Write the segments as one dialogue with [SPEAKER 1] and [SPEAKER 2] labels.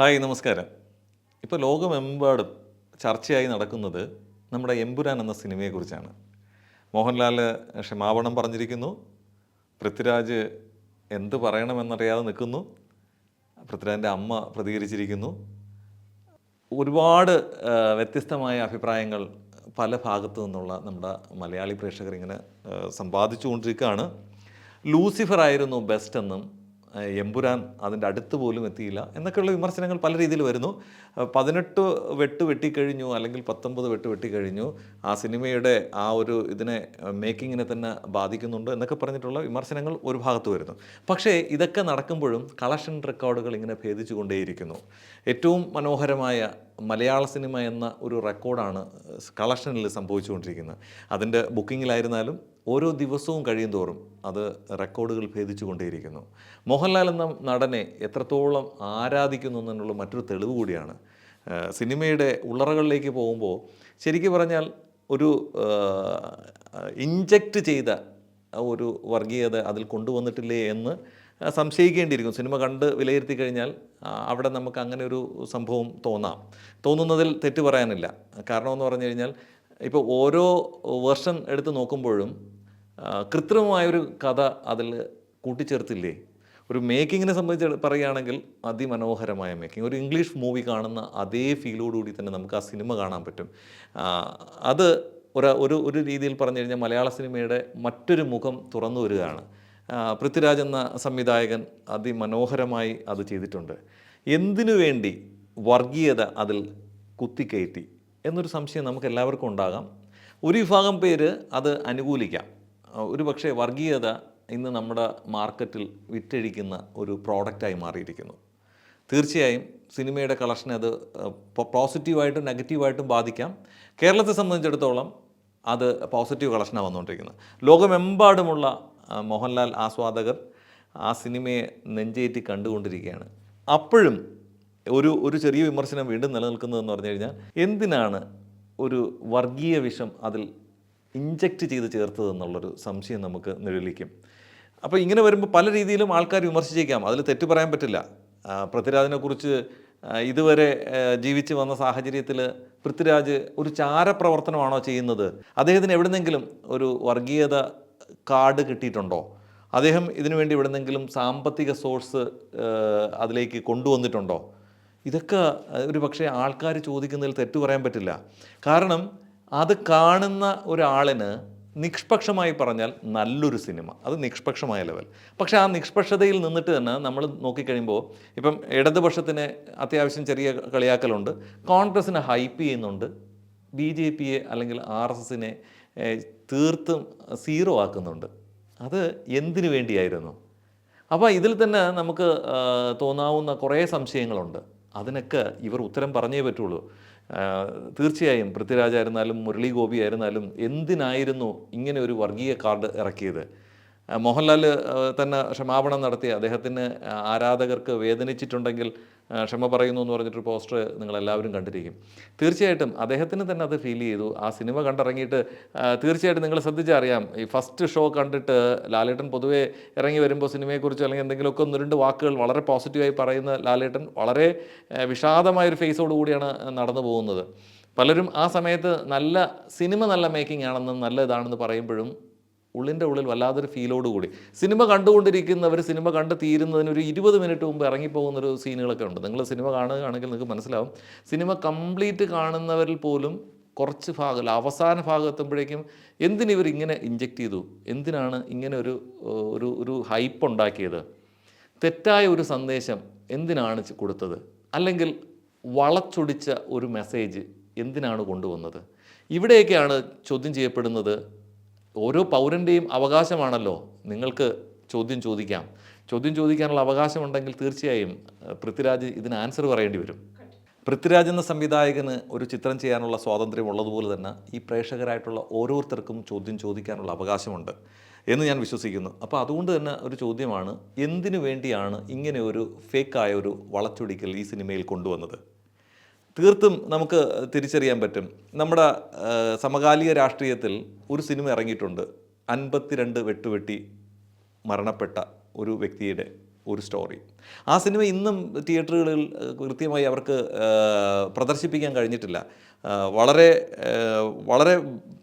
[SPEAKER 1] Hi നമസ്കാരം. ഇപ്പോൾ ലോകമെമ്പാടും ചർച്ചയായി നടക്കുന്നത് നമ്മുടെ എമ്പുരാൻ എന്ന സിനിമയെക്കുറിച്ചാണ്. മോഹൻലാൽ ക്ഷമാപണം പറഞ്ഞിരിക്കുന്നു. പൃഥ്വിരാജ് എന്ത് പറയണമെന്നറിയാതെ നിൽക്കുന്നു. പൃഥ്വിരാജിന്റെ അമ്മ പ്രതികരിച്ചിരിക്കുന്നു. ഒരുപാട് വ്യത്യസ്തമായ അഭിപ്രായങ്ങൾ പല ഭാഗത്തു നിന്നുള്ള നമ്മുടെ മലയാളി പ്രേക്ഷകർ ഇങ്ങനെ സമ്പാദിച്ചുകൊണ്ടിരിക്കുകയാണ്. ലൂസിഫർ ആയിരുന്നു ബെസ്റ്റ് എന്നും എമ്പുരാൻ അതിന്റെ അടുത്ത് പോലും എത്തിയില്ല എന്നൊക്കെയുള്ള വിമർശനങ്ങൾ പല രീതിയിൽ വരുന്നു. പതിനെട്ട് വെട്ട് വെട്ടിക്കഴിഞ്ഞു അല്ലെങ്കിൽ പത്തൊമ്പത് വെട്ട് വെട്ടിക്കഴിഞ്ഞു ആ സിനിമയുടെ ആ ഒരു ഇതിനെ മേക്കിങ്ങിനെ തന്നെ ബാധിക്കുന്നുണ്ട് എന്നൊക്കെ പറഞ്ഞിട്ടുള്ള വിമർശനങ്ങൾ ഒരു ഭാഗത്ത് വരുന്നു. പക്ഷേ ഇതൊക്കെ നടക്കുമ്പോഴും കളക്ഷൻ റെക്കോർഡുകൾ ഇങ്ങനെ ഭേദിച്ചു കൊണ്ടേയിരിക്കുന്നു ഏറ്റവും മനോഹരമായ മലയാള സിനിമ എന്ന ഒരു റെക്കോർഡാണ് കളക്ഷനിൽ സംഭവിച്ചുകൊണ്ടിരിക്കുന്നത്. അതിന്റെ ബുക്കിങ്ങിലായിരുന്നാലും ഓരോ ദിവസവും കഴിയും തോറും അത് റെക്കോർഡുകൾ ഭേദിച്ചു കൊണ്ടേയിരിക്കുന്നു മോഹൻലാൽ എന്ന നടനെ എത്രത്തോളം ആരാധിക്കുന്നു എന്നുള്ള മറ്റൊരു തെളിവ് കൂടിയാണ്. സിനിമയുടെ ഉള്ളറകളിലേക്ക് പോകുമ്പോൾ ശരിക്കും പറഞ്ഞാൽ ഒരു ഇഞ്ചക്റ്റ് ചെയ്ത ഒരു വർഗീയത അതിൽ കൊണ്ടുവന്നിട്ടില്ലേ എന്ന് സംശയിക്കേണ്ടിയിരിക്കും സിനിമ കണ്ട് വിലയിരുത്തി കഴിഞ്ഞാൽ അവിടെ നമുക്ക് അങ്ങനെ ഒരു സംഭവം തോന്നാം. തോന്നുന്നതിൽ തെറ്റ് പറയാനില്ല. കാരണം എന്ന് പറഞ്ഞു കഴിഞ്ഞാൽ ഇപ്പോൾ ഓരോ വേർഷൻ എടുത്ത് നോക്കുമ്പോഴും കൃത്രിമമായൊരു കഥ അതിൽ കൂട്ടിച്ചേർത്തില്ലേ? ഒരു മേക്കിങ്ങിനെ സംബന്ധിച്ച് പറയുകയാണെങ്കിൽ അതിമനോഹരമായ മേക്കിംഗ് ഒരു ഇംഗ്ലീഷ് മൂവി കാണുന്ന അതേ ഫീലോടുകൂടി തന്നെ നമുക്ക് ആ സിനിമ കാണാൻ പറ്റും. അത് ഒരു ഒരു ഒരു രീതിയിൽ പറഞ്ഞു കഴിഞ്ഞാൽ മലയാള സിനിമയുടെ മറ്റൊരു മുഖം തുറന്നു വരികയാണ്. പൃഥ്വിരാജ് എന്ന സംവിധായകൻ അതിമനോഹരമായി അത് ചെയ്തിട്ടുണ്ട്. എന്തിനു വേണ്ടി വർഗീയത അതിൽ കുത്തിക്കയറ്റി? എന്നൊരു സംശയം നമുക്ക് എല്ലാവർക്കും ഉണ്ടാകാം. ഒരു വിഭാഗം പേര് അത് അനുകൂലിക്കാം. ഒരു പക്ഷേ വർഗീയത ഇന്ന് നമ്മുടെ മാർക്കറ്റിൽ വിറ്റഴിക്കുന്ന ഒരു പ്രോഡക്റ്റായി മാറിയിരിക്കുന്നു. തീർച്ചയായും സിനിമയുടെ കളക്ഷനെ അത് പോസിറ്റീവായിട്ടും നെഗറ്റീവായിട്ടും ബാധിക്കാം. കേരളത്തെ സംബന്ധിച്ചിടത്തോളം അത് പോസിറ്റീവ് കളക്ഷനാണ് വന്നുകൊണ്ടിരിക്കുന്നത്. ലോകമെമ്പാടുമുള്ള മോഹൻലാൽ ആസ്വാദകർ ആ സിനിമയെ നെഞ്ചേറ്റി കണ്ടുകൊണ്ടിരിക്കുകയാണ്. അപ്പോഴും ഒരു ഒരു ചെറിയ വിമർശനം വീണ്ടും നിലനിൽക്കുന്നതെന്ന് പറഞ്ഞു കഴിഞ്ഞാൽ എന്തിനാണ് ഒരു വർഗീയ വിഷം അതിൽ ഇഞ്ചക്റ്റ് ചെയ്ത് ചേർത്തതെന്നുള്ളൊരു സംശയം നമുക്ക് നിഴലിക്കും. അപ്പോൾ ഇങ്ങനെ വരുമ്പോൾ പല രീതിയിലും ആൾക്കാർ വിമർശിച്ചേക്കാം. അതിൽ തെറ്റ് പറയാൻ പറ്റില്ല. പൃഥ്വിരാജിനെക്കുറിച്ച് ഇതുവരെ ജീവിച്ച് വന്ന സാഹചര്യത്തിൽ പൃഥ്വിരാജ് ഒരു ചാരപ്രവർത്തനമാണോ ചെയ്യുന്നത്? അദ്ദേഹത്തിന് എവിടെന്നെങ്കിലും ഒരു വർഗീയത കാർഡ് കിട്ടിയിട്ടുണ്ടോ? അദ്ദേഹം ഇതിനുവേണ്ടി എവിടുന്നെങ്കിലും സാമ്പത്തിക സോഴ്സ് അതിലേക്ക് കൊണ്ടുവന്നിട്ടുണ്ടോ? ഇതൊക്കെ ഒരു പക്ഷേ ആൾക്കാർ ചോദിക്കുന്നതിൽ തെറ്റ് പറയാൻ പറ്റില്ല. കാരണം അത് കാണുന്ന ഒരാളിന് നിഷ്പക്ഷമായി പറഞ്ഞാൽ നല്ലൊരു സിനിമ. അത് നിഷ്പക്ഷമായ ലെവൽ. പക്ഷേ ആ നിഷ്പക്ഷതയിൽ നിന്നിട്ട് തന്നെ നമ്മൾ നോക്കിക്കഴിയുമ്പോൾ ഇപ്പം ഇടതുപക്ഷത്തിന് അത്യാവശ്യം ചെറിയ കളിയാക്കലുണ്ട്. കോൺഗ്രസ്സിനെ ഹൈപ്പ് ചെയ്യുന്നുണ്ട്. ബി ജെ പിയെ അല്ലെങ്കിൽ ആർ എസ് എസിനെ തീർത്തും സീറോ ആക്കുന്നുണ്ട്. അത് എന്തിനു വേണ്ടിയായിരുന്നു? അപ്പോൾ ഇതിൽ തന്നെ നമുക്ക് തോന്നാവുന്ന കുറേ സംശയങ്ങളുണ്ട്. അതിനൊക്കെ ഇവർ ഉത്തരം പറഞ്ഞേ പറ്റുള്ളൂ. തീർച്ചയായും പൃഥ്വിരാജായിരുന്നാലും മുരളി ഗോപി ആയിരുന്നാലും എന്തിനായിരുന്നു ഇങ്ങനെ ഒരു വർഗീയ കാർഡ് ഇറക്കിയത്? മോഹൻലാൽ തന്നെ ക്ഷമാപണം നടത്തി അദ്ദേഹത്തിന് ആരാധകർക്ക് വേദനിച്ചിട്ടുണ്ടെങ്കിൽ ക്ഷമ പറയുന്നു എന്ന് പറഞ്ഞിട്ട് പോസ്റ്റർ നിങ്ങൾ എല്ലാവരും കണ്ടിരിക്കും. തീർച്ചയായിട്ടും അദ്ദേഹത്തിന് തന്നെ അത് ഫീൽ ചെയ്തു. ആ സിനിമ കണ്ടിറങ്ങിയിട്ട് തീർച്ചയായിട്ടും നിങ്ങൾ ശ്രദ്ധിച്ചറിയാം. ഈ ഫസ്റ്റ് ഷോ കണ്ടിട്ട് ലാലേട്ടൻ പൊതുവേ ഇറങ്ങി വരുമ്പോൾ സിനിമയെക്കുറിച്ച് അല്ലെങ്കിൽ എന്തെങ്കിലുമൊക്കെ ഒന്ന് രണ്ട് വാക്കുകൾ വളരെ പോസിറ്റീവായി പറയുന്ന ലാലേട്ടൻ വളരെ വിഷാദമായൊരു ഫേസോട് കൂടിയാണ് നടന്നു പോകുന്നത്. പലരും ആ സമയത്ത് നല്ല സിനിമ നല്ല മേക്കിംഗ് ആണെന്നും നല്ല ഇതാണെന്ന് പറയുമ്പോഴും ഉള്ളിന്റെ ഉള്ളിൽ വല്ലാതൊരു ഫീലോട് കൂടി. സിനിമ കണ്ടുകൊണ്ടിരിക്കുന്നവർ സിനിമ കണ്ട് തീരുന്നതിന് ഒരു ഇരുപത് മിനിറ്റ് മുമ്പ് ഇറങ്ങിപ്പോകുന്നൊരു സീനുകളൊക്കെ ഉണ്ട്. നിങ്ങൾ സിനിമ കാണുകയാണെങ്കിൽ നിങ്ങൾക്ക് മനസ്സിലാവും. സിനിമ കംപ്ലീറ്റ് കാണുന്നവരിൽ പോലും കുറച്ച് ഭാഗം അവസാന ഭാഗം എത്തുമ്പോഴേക്കും എന്തിനിവർ ഇങ്ങനെ ഇഞ്ചെക്റ്റ് ചെയ്തു? എന്തിനാണ് ഇങ്ങനെ ഒരു ഒരു ഒരു ഹൈപ്പ് ഉണ്ടാക്കിയത്? തെറ്റായ ഒരു സന്ദേശം എന്തിനാണ് കൊടുത്തത്? അല്ലെങ്കിൽ വളച്ചൊടിച്ച ഒരു മെസ്സേജ് എന്തിനാണ് കൊണ്ടുവന്നത്? ഇവിടെയൊക്കെയാണ് ചോദ്യം ചെയ്യപ്പെടുന്നത് ഓരോ പൗരന്റെയും അവകാശമാണല്ലോ നിങ്ങൾക്ക് ചോദ്യം ചോദിക്കാം. ചോദ്യം ചോദിക്കാനുള്ള അവകാശമുണ്ടെങ്കിൽ തീർച്ചയായും പൃഥ്വിരാജ് ഇതിന് ആൻസർ പറയേണ്ടി വരും. പൃഥ്വിരാജ് എന്ന സംവിധായകന് ഒരു ചിത്രം ചെയ്യാനുള്ള സ്വാതന്ത്ര്യം ഉള്ളതുപോലെ തന്നെ ഈ പ്രേക്ഷകരായിട്ടുള്ള ഓരോരുത്തർക്കും ചോദ്യം ചോദിക്കാനുള്ള അവകാശമുണ്ട് എന്ന് ഞാൻ വിശ്വസിക്കുന്നു. അപ്പോൾ അതുകൊണ്ട് തന്നെ ഒരു ചോദ്യമാണ് എന്തിനു വേണ്ടിയാണ് ഇങ്ങനെ ഒരു ഫേക്കായ ഒരു വളച്ചൊടിക്കൽ ഈ സിനിമയിൽ കൊണ്ടുവന്നത്? തീർത്തും നമുക്ക് തിരിച്ചറിയാൻ പറ്റും. നമ്മുടെ സമകാലിക രാഷ്ട്രീയത്തിൽ ഒരു സിനിമ ഇറങ്ങിയിട്ടുണ്ട്. അൻപത്തിരണ്ട് വെട്ടുവെട്ടി മരണപ്പെട്ട ഒരു വ്യക്തിയുടെ ഒരു സ്റ്റോറി. ആ സിനിമ ഇന്നും തിയേറ്ററുകളിൽ കൃത്യമായി അവർക്ക് പ്രദർശിപ്പിക്കാൻ കഴിഞ്ഞിട്ടില്ല. വളരെ വളരെ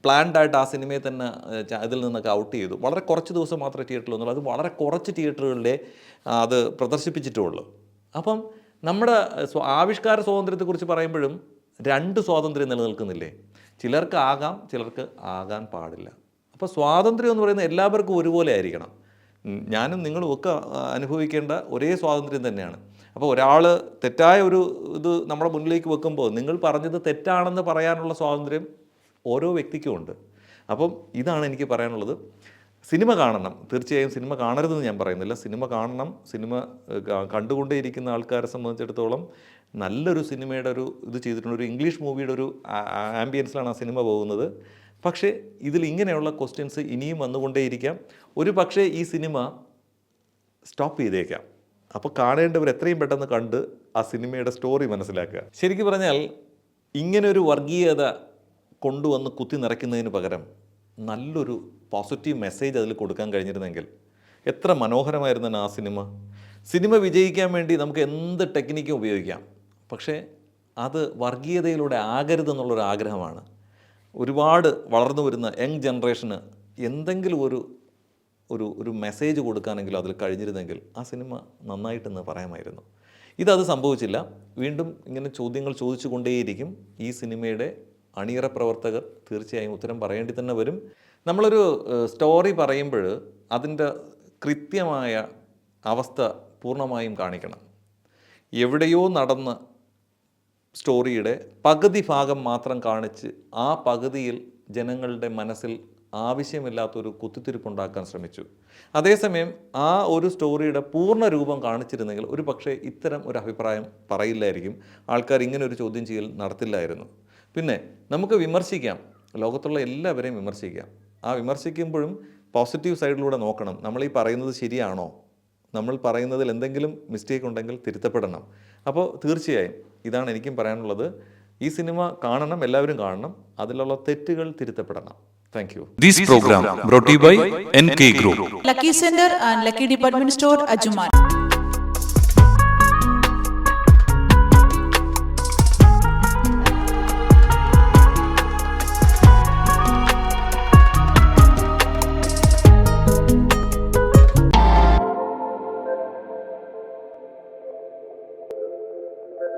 [SPEAKER 1] പ്ലാൻഡായിട്ട് ആ സിനിമയെ തന്നെ അതിൽ നിന്നൊക്കെ ഔട്ട് ചെയ്തു. വളരെ കുറച്ച് ദിവസം മാത്രമേ തിയേറ്ററിൽ വന്നുള്ളൂ. അത് വളരെ കുറച്ച് തിയേറ്ററുകളിലെ അത് പ്രദർശിപ്പിച്ചിട്ടുള്ളൂ. അപ്പം നമ്മുടെ ആവിഷ്കാര സ്വാതന്ത്ര്യത്തെക്കുറിച്ച് പറയുമ്പോഴും രണ്ട് സ്വാതന്ത്ര്യം നിലനിൽക്കുന്നില്ലേ? ചിലർക്ക് ആകാം ചിലർക്ക് ആകാൻ പാടില്ല. അപ്പോൾ സ്വാതന്ത്ര്യം എന്ന് പറയുന്നത് എല്ലാവർക്കും ഒരുപോലെ ആയിരിക്കണം. ഞാനും നിങ്ങളും ഒക്കെ അനുഭവിക്കേണ്ട ഒരേ സ്വാതന്ത്ര്യം തന്നെയാണ്. അപ്പോൾ ഒരാൾ തെറ്റായ ഒരു ഇത് നമ്മുടെ മുന്നിലേക്ക് വെക്കുമ്പോൾ നിങ്ങൾ പറഞ്ഞത് തെറ്റാണെന്ന് പറയാനുള്ള സ്വാതന്ത്ര്യം ഓരോ വ്യക്തിക്കും ഉണ്ട്. അപ്പം ഇതാണ് എനിക്ക് പറയാനുള്ളത്. സിനിമ കാണണം. തീർച്ചയായും സിനിമ കാണരുതെന്ന് ഞാൻ പറയുന്നില്ല. സിനിമ കാണണം. സിനിമ കണ്ടുകൊണ്ടേയിരിക്കുന്ന ആൾക്കാരെ സംബന്ധിച്ചിടത്തോളം നല്ലൊരു സിനിമയുടെ ഒരു ഇത് ചെയ്തിട്ടുണ്ട്. ഒരു ഇംഗ്ലീഷ് മൂവിയുടെ ഒരു ആംബിയൻസിലാണ് ആ സിനിമ പോകുന്നത്. പക്ഷേ ഇതിൽ ഇങ്ങനെയുള്ള ക്വസ്റ്റ്യൻസ് ഇനിയും വന്നുകൊണ്ടേയിരിക്കാം. ഒരു പക്ഷേ ഈ സിനിമ സ്റ്റോപ്പ് ചെയ്തേക്കാം. അപ്പോൾ കാണേണ്ടവർ എത്രയും പെട്ടെന്ന് കണ്ട് ആ സിനിമയുടെ സ്റ്റോറി മനസ്സിലാക്കുക. ശരിക്കും പറഞ്ഞാൽ ഇങ്ങനെ ഒരു വർഗീയത കൊണ്ടുവന്ന് കുത്തി നിറയ്ക്കുന്നതിന് പകരം നല്ലൊരു പോസിറ്റീവ് മെസ്സേജ് അതിൽ കൊടുക്കാൻ കഴിഞ്ഞിരുന്നെങ്കിൽ എത്ര മനോഹരമായിരുന്നു ആ സിനിമ. സിനിമ വിജയിക്കാൻ വേണ്ടി നമുക്ക് എന്ത് ടെക്നിക്കും ഉപയോഗിക്കാം. പക്ഷേ അത് വർഗീയതയിലൂടെ ആകരുതെന്നുള്ളൊരു ആഗ്രഹമാണ്. ഒരുപാട് വളർന്നു വരുന്ന യങ് ജനറേഷന് എന്തെങ്കിലും ഒരു ഒരു ഒരു മെസ്സേജ് കൊടുക്കാനെങ്കിലും അതിൽ കഴിഞ്ഞിരുന്നെങ്കിൽ ആ സിനിമ നന്നായിട്ടെന്ന് പറയാമായിരുന്നു. ഇതത് സംഭവിച്ചില്ല. വീണ്ടും ഇങ്ങനെ ചോദ്യങ്ങൾ ചോദിച്ചു കൊണ്ടേയിരിക്കും ഈ സിനിമയുടെ അണിയറ പ്രവർത്തകർ തീർച്ചയായും ഉത്തരം പറയേണ്ടി തന്നെ വരും. നമ്മളൊരു സ്റ്റോറി പറയുമ്പോൾ അതിന്റെ കൃത്യമായ അവസ്ഥ പൂർണമായും കാണിക്കണം. എവിടെയോ നടന്ന സ്റ്റോറിയുടെ പകുതി ഭാഗം മാത്രം കാണിച്ച് ആ പകുതിയിൽ ജനങ്ങളുടെ മനസ്സിൽ ആവശ്യമില്ലാത്തൊരു കുത്തിത്തിരിപ്പുണ്ടാക്കാൻ ശ്രമിച്ചു. അതേസമയം ആ ഒരു സ്റ്റോറിയുടെ പൂർണ രൂപം കാണിച്ചിരുന്നെങ്കിൽ ഒരു പക്ഷേ ഇത്തരം ഒരു അഭിപ്രായം പറയില്ലായിരിക്കും. ആൾക്കാർ ഇങ്ങനെ ഒരു ചോദ്യം ചെയ്യൽ നടത്തില്ലായിരുന്നു. പിന്നെ നമുക്ക് വിമർശിക്കാം. ലോകത്തുള്ള എല്ലാവരെയും വിമർശിക്കാം. ആ വിമർശിക്കുമ്പോഴും പോസിറ്റീവ് സൈഡിലൂടെ നോക്കണം. നമ്മൾ ഈ പറയുന്നത് ശരിയാണോ? നമ്മൾ പറയുന്നതിൽ എന്തെങ്കിലും മിസ്റ്റേക്ക് ഉണ്ടെങ്കിൽ തിരുത്തപ്പെടണം. അപ്പോൾ തീർച്ചയായും ഇതാണ് എനിക്കും പറയാനുള്ളത്. ഈ സിനിമ കാണണം എല്ലാവരും കാണണം. അതിലുള്ള തെറ്റുകൾ തിരുത്തപ്പെടണം. Thank you
[SPEAKER 2] This program brought to you by NK Group.
[SPEAKER 3] Lucky Sender and Lucky Department Store, Ajuman.